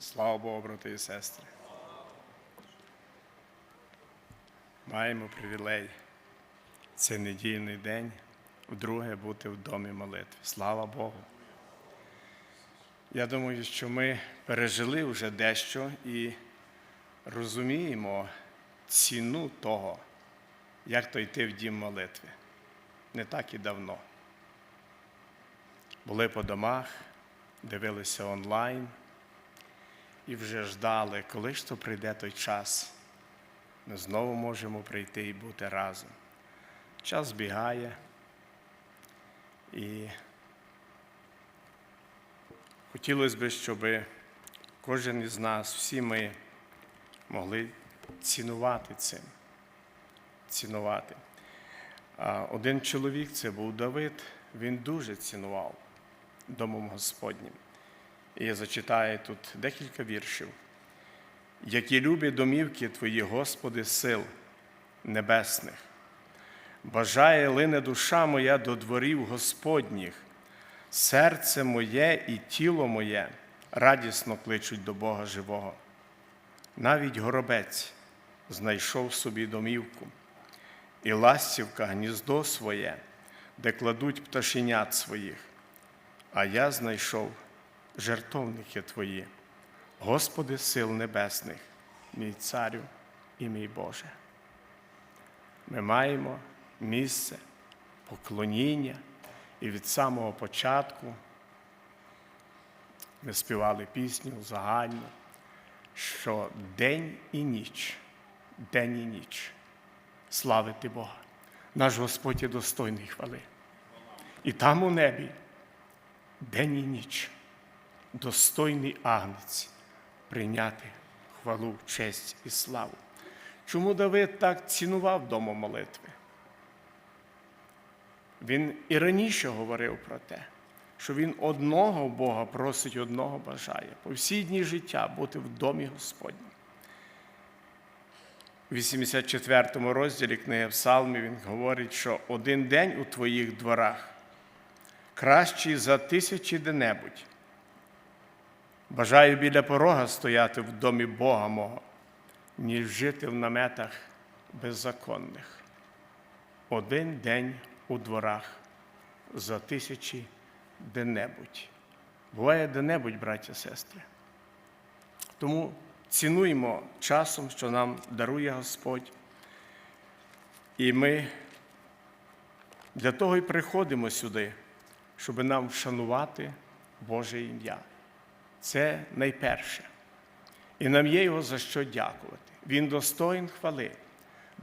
Слава Богу, брати і сестри. Маємо привілей цей недільний день вдруге бути в домі молитви. Слава Богу. Я думаю, що ми пережили вже дещо і розуміємо ціну того, як то йти в дім молитви. Не так і давно. Були по домах, дивилися онлайн і вже ждали, коли ж то прийде той час. Ми знову можемо прийти і бути разом. Час збігає, і хотілося б, щоб кожен із нас, всі ми могли цінувати цим. Цінувати. Один чоловік, це був Давид, він дуже цінував домом Господнім. І я зачитаю тут декілька віршів. Які любі домівки Твої, Господи, сил небесних. Бажає лине душа моя до дворів Господніх, серце моє і тіло моє радісно кличуть до Бога живого. Навіть горобець знайшов собі домівку, і ластівка гніздо своє, де кладуть пташенят своїх, а я знайшов жертовники Твої, Господи сил небесних, мій царю і мій Боже. Ми маємо місце поклоніння, і від самого початку ми співали пісню загальну, що день і ніч, день і ніч славити Бога. Наш Господь є достойний хвали. І там у небі день і ніч достойний агнець прийняти хвалу, честь і славу. Чому Давид так цінував домо молитви? Він і раніше говорив про те, що він одного Бога просить, одного бажає по всі дні життя бути в домі Господнім. У 84 розділі книги Псалмів він говорить, що один день у твоїх дворах кращий за тисячі де-небудь. Бажаю біля порога стояти в домі Бога мого, ніж жити в наметах беззаконних. Один день у дворах за тисячі де-небудь. Буває де-небудь, браття сестри. Тому цінуємо часом, що нам дарує Господь. І ми для того і приходимо сюди, щоб нам вшанувати Боже ім'я. Це найперше. І нам є його за що дякувати. Він достоїн хвали.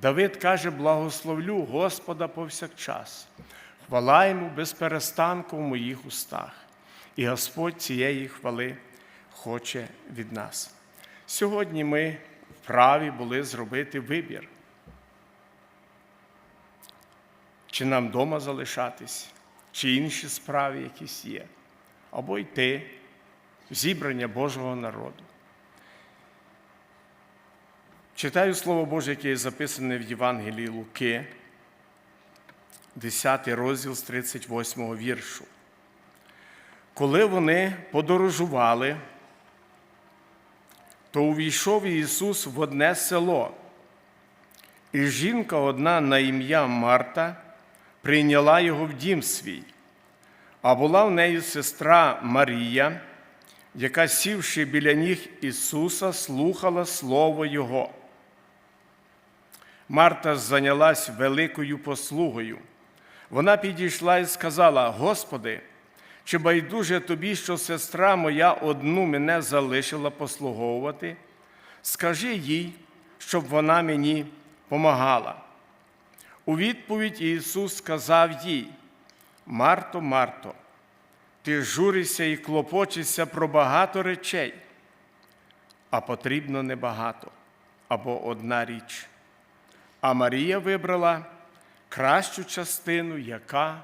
Давид каже: благословлю Господа повсякчас, хвала йому без перестанку в моїх устах. І Господь цієї хвали хоче від нас. Сьогодні ми вправі були зробити вибір. Чи нам вдома залишатись, чи інші справи якісь є, або йти зібрання Божого народу. Читаю Слово Боже, яке є записане в Євангелії Луки, 10 розділ з 38 віршу. Коли вони подорожували, то увійшов Ісус в одне село, і жінка одна на ім'я Марта прийняла його в дім свій, а була в неї сестра Марія, яка, сівши біля ніг Ісуса, слухала Слово Його. Марта зайнялась великою послугою. Вона підійшла і сказала: Господи, чи байдуже тобі, що сестра моя одну мене залишила послуговувати? Скажи їй, щоб вона мені помагала. У відповідь Ісус сказав їй: Марто, Марто, ти журишся і клопочешся про багато речей, а потрібно небагато або одна річ. А Марія вибрала кращу частину, яка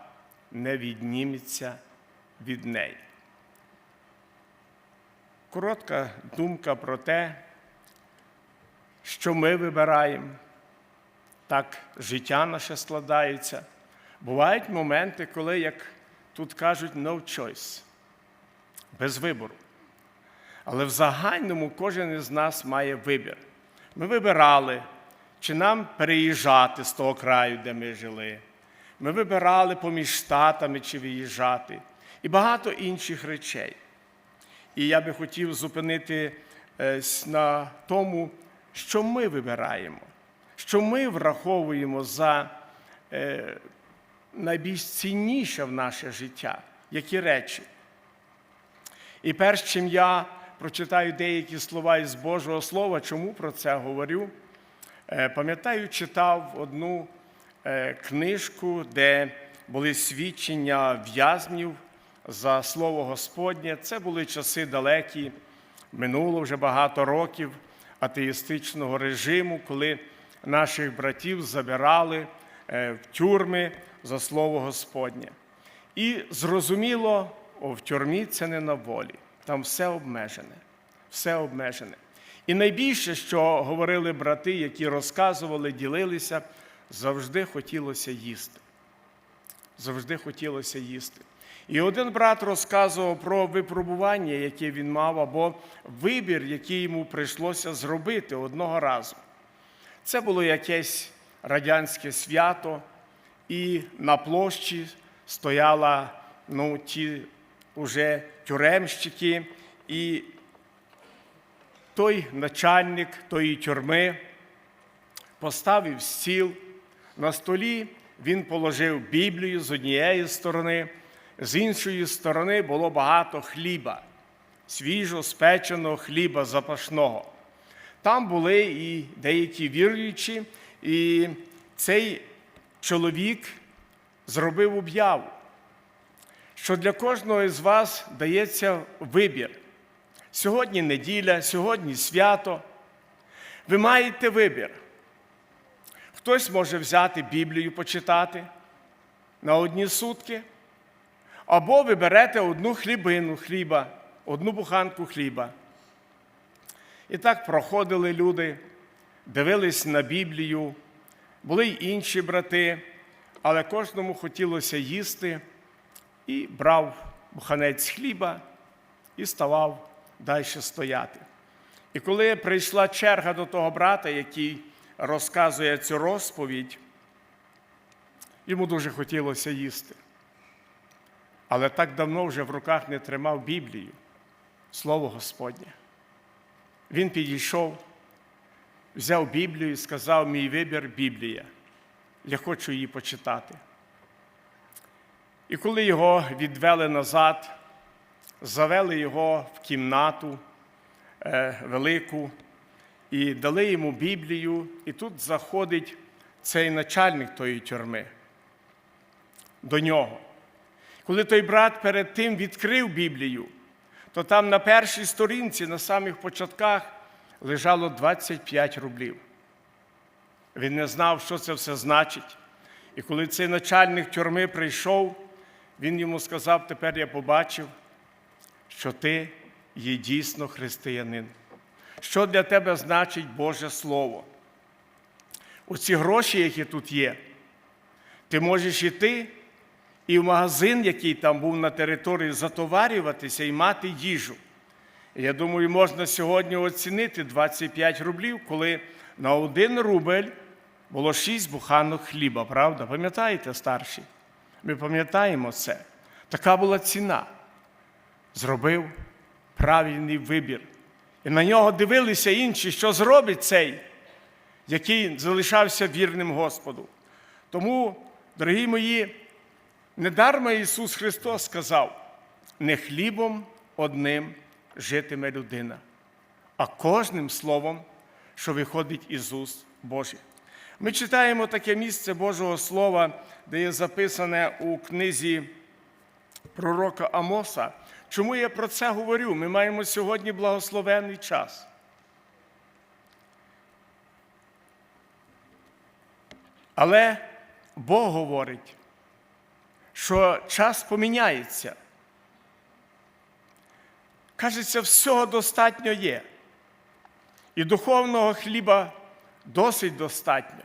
не відніметься від неї. Коротка думка про те, що ми вибираємо, так життя наше складається. Бувають моменти, коли, як тут кажуть, no choice, без вибору. Але в загальному кожен із нас має вибір. Ми вибирали, чи нам переїжджати з того краю, де ми жили. Ми вибирали поміж штатами чи виїжджати, і багато інших речей. І я би хотів зупинитись на тому, що ми вибираємо, що ми враховуємо за е, найбільш цінніше в наше життя, які речі. І перш чим я прочитаю деякі слова із Божого Слова, чому про це говорю, е, пам'ятаю, читав одну е, книжку, де були свідчення в'язнів за слово Господнє. Це були часи далекі, минуло вже багато років атеїстичного режиму, коли наших братів забирали е, в тюрми за слово Господнє. І зрозуміло, в тюрмі це не на волі, там все обмежене, все обмежене. І найбільше, що говорили брати, які розказували, ділилися, завжди хотілося їсти. Завжди хотілося їсти. І один брат розказував про випробування, яке він мав, або вибір, який йому прийшлося зробити одного разу. Це було якесь радянське свято, і на площі стояла ну, ті уже тюремщики, і той начальник тої тюрми поставив стіл. На столі він положив Біблію з однієї сторони, з іншої сторони було багато хліба, свіжо спеченого хліба запашного. Там були і деякі віруючі, і цей чоловік зробив об'яву, що для кожного із вас дається вибір. Сьогодні неділя, сьогодні свято. Ви маєте вибір. Хтось може взяти Біблію почитати на одні сутки, або ви берете одну хлібину хліба, одну буханку хліба. І так проходили люди, дивились на Біблію, були й інші брати, але кожному хотілося їсти і брав буханець хліба і ставав далі стояти. І коли прийшла черга до того брата, який розказує цю розповідь, йому дуже хотілося їсти. Але так давно вже в руках не тримав Біблію, Слово Господнє. Він підійшов, взяв Біблію і сказав, мій вибір Біблія. Я хочу її почитати. І коли його відвели назад, завели його в кімнату е, велику і дали йому Біблію, і тут заходить цей начальник тої тюрми до нього. Коли той брат перед тим відкрив Біблію, то там на першій сторінці, на самих початках, лежало 25 рублів. Він не знав, що це все значить. І коли цей начальник тюрми прийшов, він йому сказав: тепер я побачив, що ти є дійсно християнин. Що для тебе значить Боже Слово? Оці гроші, які тут є, ти можеш іти і в магазин, який там був на території, затоварюватися і мати їжу. Я думаю, можна сьогодні оцінити 25 рублів, коли на один рубль було 6 буханок хліба, правда? Пам'ятаєте, старші? Ми пам'ятаємо це. Така була ціна. Зробив правильний вибір. І на нього дивилися інші, що зробить цей, який залишався вірним Господу. Тому, дорогі мої, недарма Ісус Христос сказав: не хлібом одним житиме людина, а кожним словом, що виходить із уст Божих. Ми читаємо таке місце Божого Слова, де є записане у книзі пророка Амоса. Чому я про це говорю? Ми маємо сьогодні благословенний час. Але Бог говорить, що час поміняється. Кажеться, всього достатньо є. І духовного хліба досить достатньо.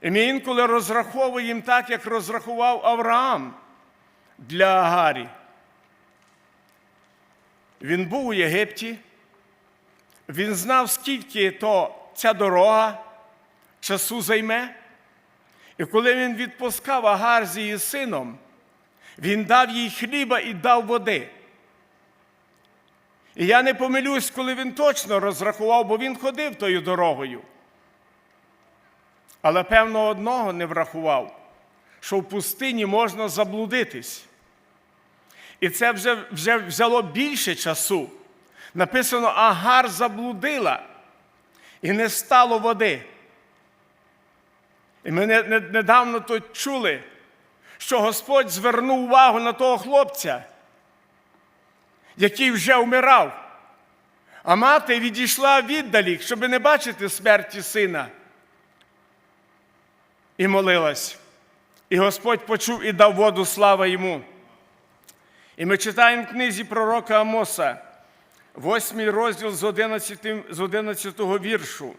І ми інколи розраховуємо так, як розрахував Авраам для Агарі. Він був у Єгипті, він знав, скільки то ця дорога часу займе. І коли він відпускав Агар з її сином, він дав їй хліба і дав води. І я не помилюсь, коли він точно розрахував, бо він ходив тою дорогою. Але певно одного не врахував, що в пустині можна заблудитись. І це вже, вже взяло більше часу. Написано, Агар заблудила і не стало води. І ми не- не- недавно тут чули, що Господь звернув увагу на того хлопця, який вже вмирав. А мати відійшла віддалік, щоб не бачити смерті сина. І молилась. І Господь почув і дав воду слава йому. І ми читаємо в книзі пророка Амоса, 8 розділ з 11, з 11 віршу.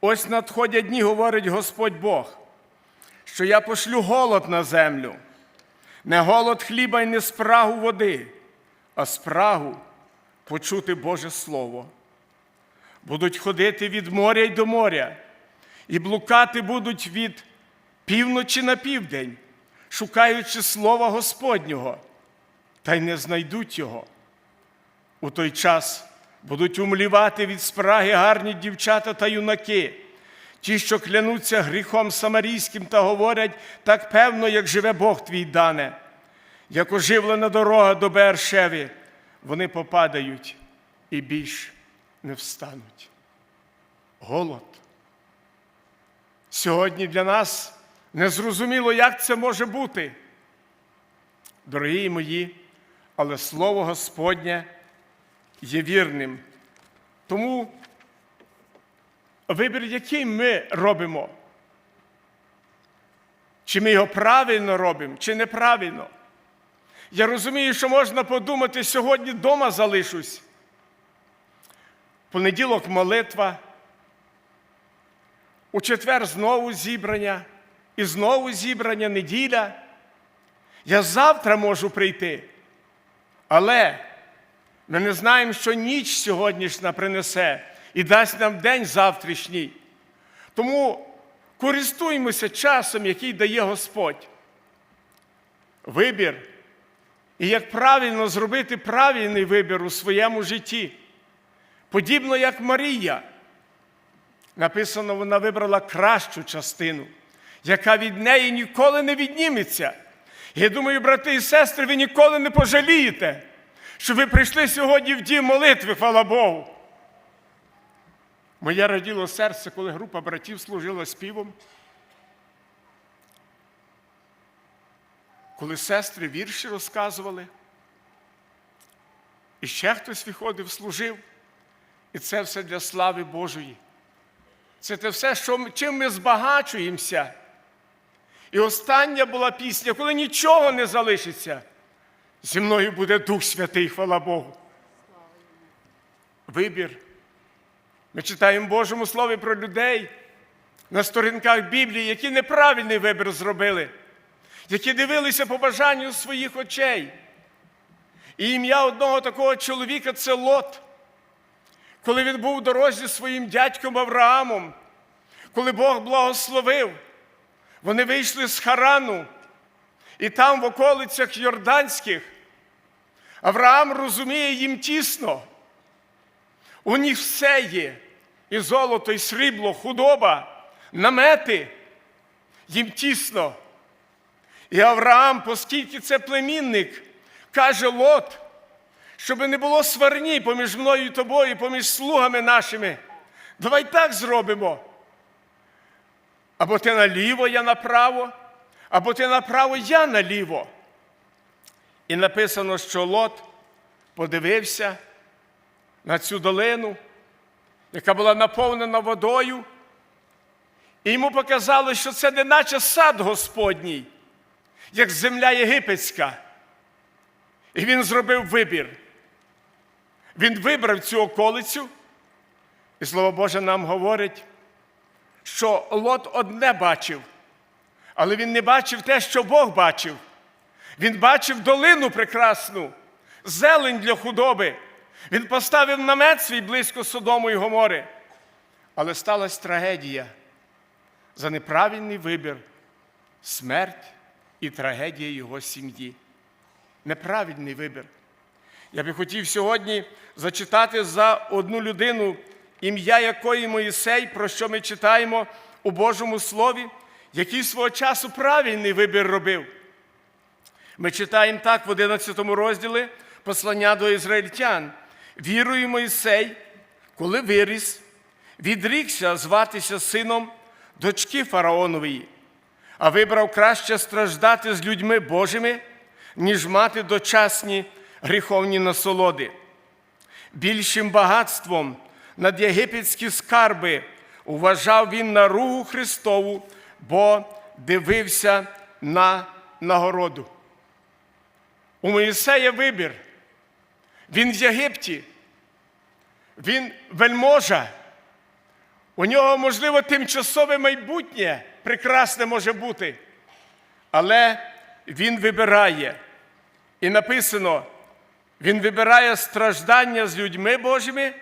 Ось надходять дні, говорить Господь Бог, що я пошлю голод на землю, не голод хліба й не спрагу води, а спрагу почути Боже Слово. Будуть ходити від моря й до моря, і блукати будуть від півночі на південь, шукаючи слова Господнього, та й не знайдуть його. У той час будуть умлівати від спраги гарні дівчата та юнаки, ті, що клянуться гріхом самарійським та говорять так певно, як живе Бог твій дане, як оживлена дорога до Бершеви, вони попадають і більш не встануть. Голод. Сьогодні для нас незрозуміло, як це може бути. Дорогі мої, але Слово Господнє є вірним. Тому вибір, який ми робимо, чи ми його правильно робимо, чи неправильно. Я розумію, що можна подумати, сьогодні вдома залишусь. Понеділок молитва, у четвер знову зібрання, і знову зібрання неділя. Я завтра можу прийти, але ми не знаємо, що ніч сьогоднішня принесе і дасть нам день завтрашній. Тому користуємося часом, який дає Господь. Вибір. І як правильно зробити правильний вибір у своєму житті. Подібно як Марія. Написано, вона вибрала кращу частину, яка від неї ніколи не відніметься. Я думаю, брати і сестри, ви ніколи не пожалієте, що ви прийшли сьогодні в дім молитви, хвала Богу. Моє раділо серце, коли група братів служила співом. Коли сестри вірші розказували, і ще хтось виходив, служив. І це все для слави Божої. Це те все, що, ми- чим ми збагачуємося. І остання була пісня, коли нічого не залишиться. Зі мною буде Дух Святий, хвала Богу. Вибір. Ми читаємо Божому Слові про людей на сторінках Біблії, які неправильний вибір зробили, які дивилися по бажанню своїх очей. І ім'я одного такого чоловіка це Лот. Коли він був у дорозі своїм дядьком Авраамом, коли Бог благословив, вони вийшли з Харану, і там, в околицях Йорданських, Авраам розуміє їм тісно. У них все є. І золото, і срібло, худоба, намети. Їм тісно. І Авраам, оскільки це племінник, каже Лот, щоб не було сварні поміж мною і тобою, поміж слугами нашими. Давай так зробимо. Або ти наліво, я направо, або ти направо, я наліво. І написано, що Лот подивився на цю долину, яка була наповнена водою, і йому показало, що це не наче сад Господній, як земля єгипетська. І він зробив вибір. Він вибрав цю околицю, і Слово Боже нам говорить, що Лот одне бачив, але він не бачив те, що Бог бачив. Він бачив долину прекрасну зелень для худоби. Він поставив намет свій близько Содому і Гомори. Але сталася трагедія за неправильний вибір, смерть і трагедія його сім'ї. Неправильний вибір. Я би хотів сьогодні зачитати за одну людину, ім'я якої Моїсей, про що ми читаємо у Божому Слові, який свого часу правильний вибір робив. Ми читаємо так в 11 розділі послання до ізраїльтян. Вірою Моїсей, коли виріс, відрікся зватися сином дочки фараонової, а вибрав краще страждати з людьми Божими, ніж мати дочасні гріховні насолоди. Більшим багатством над єгипетські скарби уважав він на наругу Христову, бо дивився на нагороду. У Моїсея вибір. Він в Єгипті, він вельможа. У нього, можливо, тимчасове майбутнє прекрасне може бути. Але він вибирає. І написано, він вибирає страждання з людьми Божими,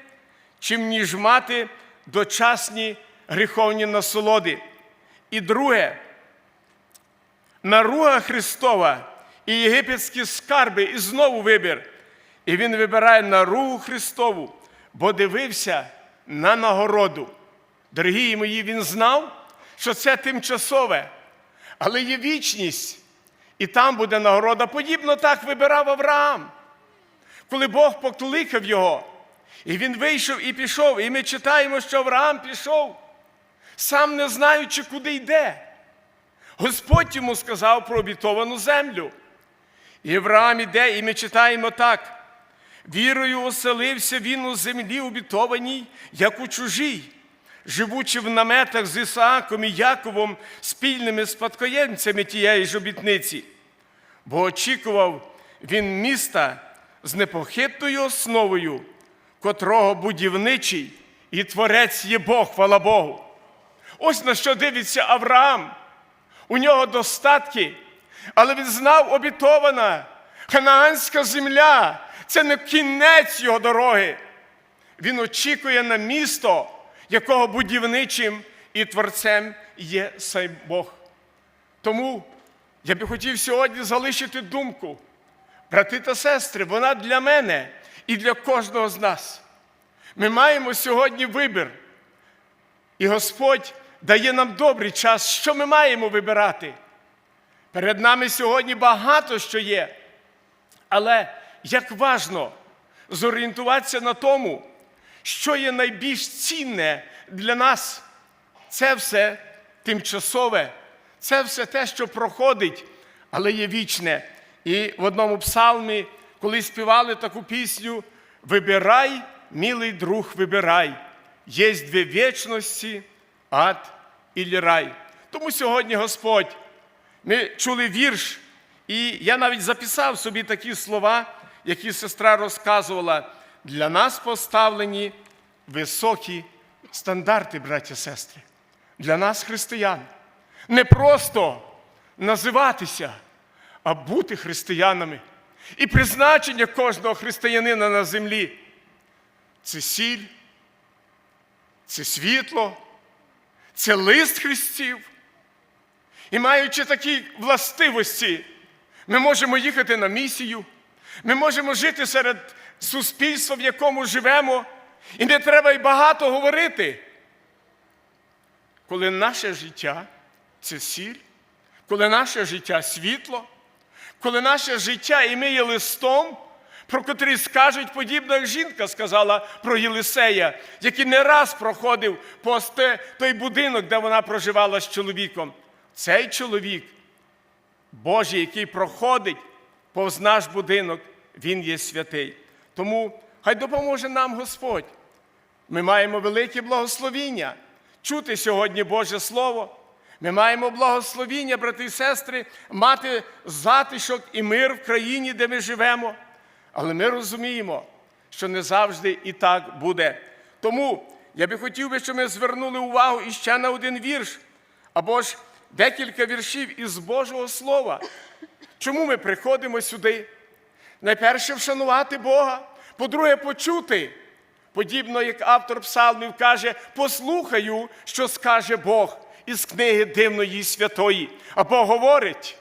чим ніж мати дочасні гріховні насолоди. І друге, наруга Христова і єгипетські скарби, і знову вибір. І він вибирає наругу Христову, бо дивився на нагороду. Дорогі мої, він знав, що це тимчасове, але є вічність, і там буде нагорода. Подібно так вибирав Авраам. Коли Бог покликав його, і він вийшов і пішов, і ми читаємо, що Авраам пішов, сам не знаючи, куди йде. Господь йому сказав про обітовану землю. І Авраам іде, і ми читаємо так. Вірою оселився він у землі обітованій, як у чужій, живучи в наметах з Ісааком і Яковом, спільними спадкоємцями тієї ж обітниці, бо очікував він міста з непохитною основою, котрого будівничий і творець є Бог, хвала Богу. Ось на що дивиться Авраам. У нього достатки, але він знав обітована ханаанська земля. Це не кінець його дороги. Він очікує на місто, якого будівничим і творцем є сай Бог. Тому я би хотів сьогодні залишити думку, брати та сестри, вона для мене і для кожного з нас. Ми маємо сьогодні вибір. І Господь дає нам добрий час, що ми маємо вибирати. Перед нами сьогодні багато що є. Але як важно зорієнтуватися на тому, що є найбільш цінне для нас, це все тимчасове, це все те, що проходить, але є вічне. І в одному псалмі, коли співали таку пісню, вибирай, милий друг, вибирай, є дві вічності, ад і рай. Тому сьогодні Господь, ми чули вірш. І я навіть записав собі такі слова, які сестра розказувала. Для нас поставлені високі стандарти, браті і сестри. Для нас, християн. Не просто називатися, а бути християнами. І призначення кожного християнина на землі це сіль, це світло, це лист Христів. І маючи такі властивості, ми можемо їхати на місію, ми можемо жити серед суспільства, в якому живемо, і не треба й багато говорити. Коли наше життя це сіль, коли наше життя світло, коли наше життя і ми є листом, про котрий скажуть, подібно як жінка сказала про Єлисея, який не раз проходив посте той будинок, де вона проживала з чоловіком. Цей чоловік Божий, який проходить повз наш будинок, Він є святий. Тому хай допоможе нам Господь. Ми маємо велике благословіння чути сьогодні Боже Слово. Ми маємо благословіння, брати і сестри, мати затишок і мир в країні, де ми живемо. Але ми розуміємо, що не завжди і так буде. Тому я би хотів би, щоб ми звернули увагу іще на один вірш, або ж декілька віршів із Божого Слова. Чому ми приходимо сюди? Найперше вшанувати Бога, по-друге, почути. Подібно як автор псалмів каже, послухаю, що скаже Бог із книги дивної святої. Або говорить,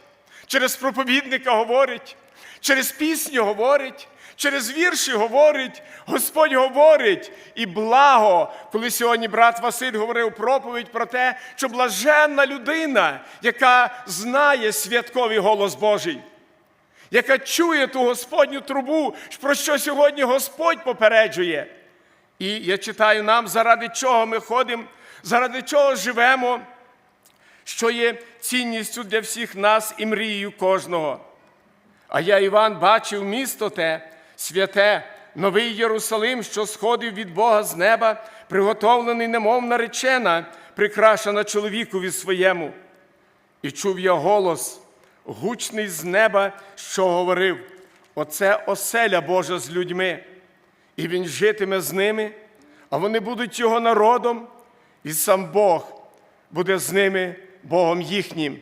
через проповідника говорить, через пісню говорить, через вірші говорить, Господь говорить і благо, коли сьогодні брат Василь говорив проповідь про те, що блаженна людина, яка знає святковий голос Божий яка чує ту Господню трубу, про що сьогодні Господь попереджує. І я читаю нам, заради чого ми ходимо, заради чого живемо, що є цінністю для всіх нас і мрією кожного. А я, Іван, бачив місто те, святе, новий Єрусалим, що сходив від Бога з неба, приготовлений, немов наречена, прикрашена чоловікові своєму. І чув я голос, гучний з неба, що говорив: Оце оселя Божа з людьми, і він житиме з ними, а вони будуть його народом, і сам Бог буде з ними Богом їхнім.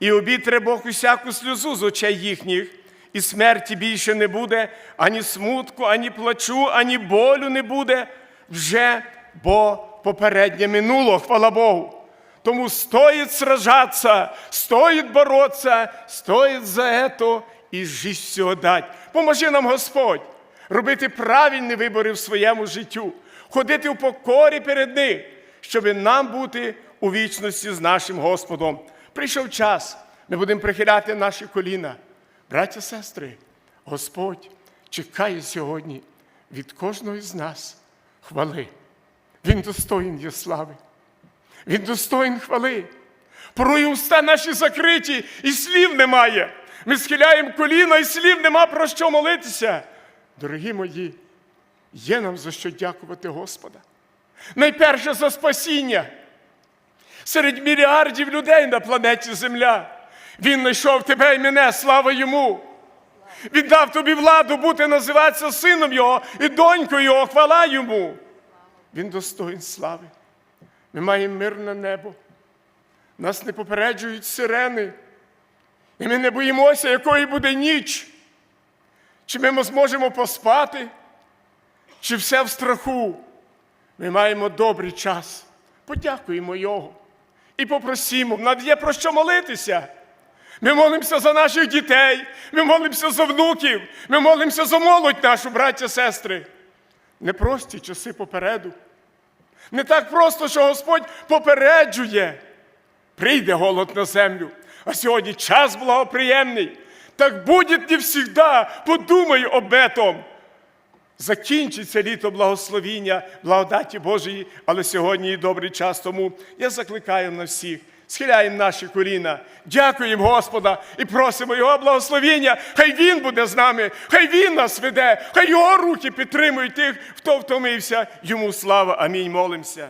І обітре Бог усяку сльозу з очей їхніх, і смерті більше не буде, ані смутку, ані плачу, ані болю не буде вже, бо попереднє минуло, хвала Богу. Тому стоит сражаться, стоит бороться, стоит за это і жизнь всього дать. Поможи нам, Господь, робити правильні вибори в своєму життю, ходити в покорі перед ним, щоб нам бути у вічності з нашим Господом. Прийшов час, ми будемо прихиляти наші коліна. Браття, сестри, Господь чекає сьогодні від кожного з нас хвали. Він достоїн є слави. Він достоїн хвали. Порою уста наші закриті, і слів немає. Ми схиляємо коліна, і слів нема про що молитися. Дорогі мої, є нам за що дякувати Господа. Найперше за спасіння. Серед мільярдів людей на планеті Земля. Він знайшов тебе і мене, слава йому. Він дав тобі владу бути називатися сином Його і донькою Його, хвала йому. Він достоїн слави. Ми маємо мирне небо. Нас не попереджують сирени. І ми не боїмося, якої буде ніч. Чи ми зможемо поспати, чи все в страху. Ми маємо добрий час. Подякуємо Його. І попросімо, в нас є про що молитися. Ми молимося за наших дітей, ми молимося за внуків, ми молимося за молодь нашу, браття, сестри. Непрості часи попереду. Не так просто, що Господь попереджує. Прийде голод на землю, а сьогодні час благоприємний. Так буде не всегда, подумай об этом. Закінчиться літо благословіння, благодаті Божої, але сьогодні і добрий час. Тому я закликаю на всіх, схиляємо наші коліна, дякуємо Господа і просимо Його благословіння. Хай Він буде з нами, хай Він нас веде, хай Його руки підтримують тих, хто втомився. Йому слава. Амінь. Молимося.